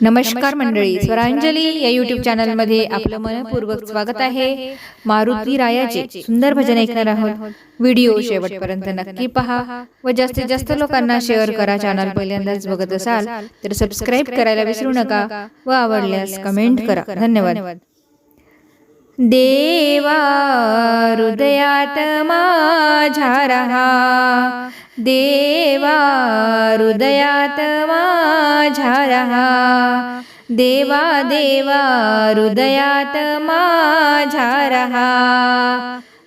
नमस्कार मंडळी स्वरांजली या युट्यूब चॅनलमध्ये आपलं मनपूर्वक स्वागत आहे. मारुती रायाचे सुंदर भजन ऐकणार आहोत. व्हिडिओ शेवटपर्यंत नक्की पहा व जास्तीत जास्त लोकांना शेअर करा चॅनल पहिल्यांदाच बघत असाल तर सबस्क्राईब करायला विसरू नका व आवडल्यास कमेंट करा. धन्यवाद. देवा हृदयात माझ्या रहा. देवा हृदयात माझ्या रहा देवा देवा हृदयात माझ्या रहा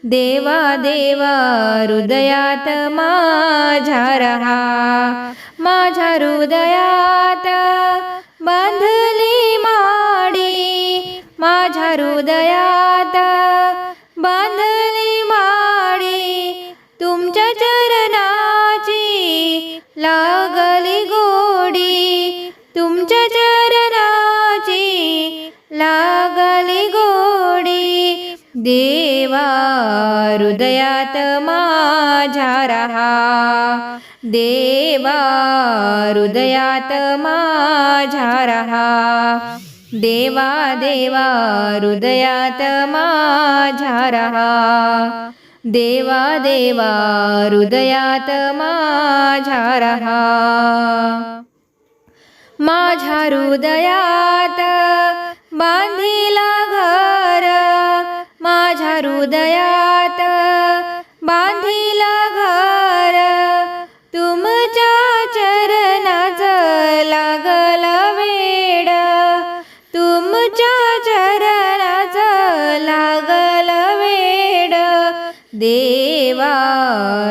देवा देवा हृदयात माझ्या रहा माझ्या हृदयात बांधली माडी माझ्या हृदयात देवा हृदयात माझ्या रहा. देवा हृदयात माझ्या रहा. देवा देवा हृदयात माझ्या रहा. देवा देवा हृदयात माझ्या रहा. माझ्या हृदयात बांधिला घर हृदयात बांधील घर तुमच्या चरणाच लागल वेड तुमच्या चरणाच लागल वेड. देवा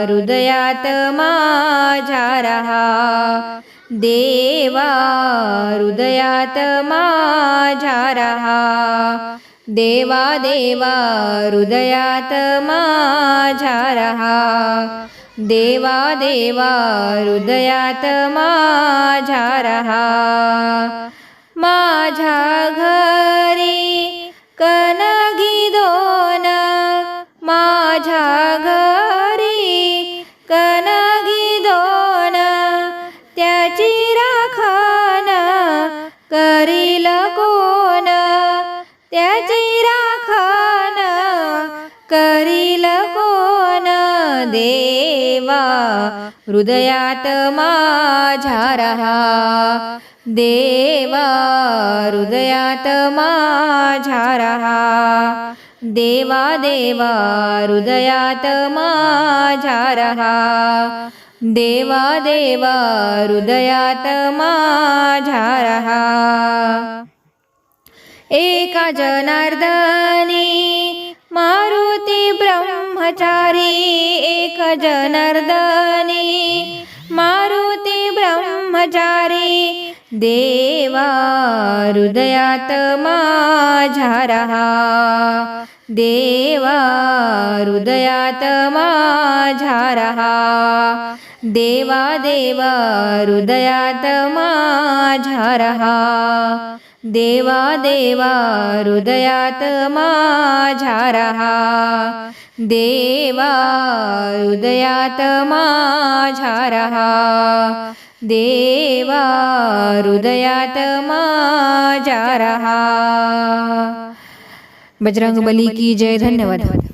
हृदयात माझ्या रहा. देवा हृदयात माझ्या रहा. देवा देवा हृदयात माझ्या रहा. देवा देवा हृदयात माझ्या रहा. माझ्या घरी कनगी दोन. माझ्या घरी कनगी दोन. त्याची राखण करील कोण? त्याची देवा हृदयात माझ्या रहा. देवा हृदयात माझ्या रहा. देवा देवा हृदयात माझ्या रहा. देवा देवा हृदयात माझ्या रहा. एका जनार्दने ब्रह्मचारी एक जनार्दनी मारुती ब्रह्मचारी देवा हृदयात माझ्या रहा देवा हृदयात माझ्या रहा देवा देवा हृदयात माझ्या रहा देवा देवा हृदयात माझ्या रहा देवा हृदयात माझ्या रहा देवा हृदयात माझ्या रहा बजरंग बली की जय. धन्यवाद.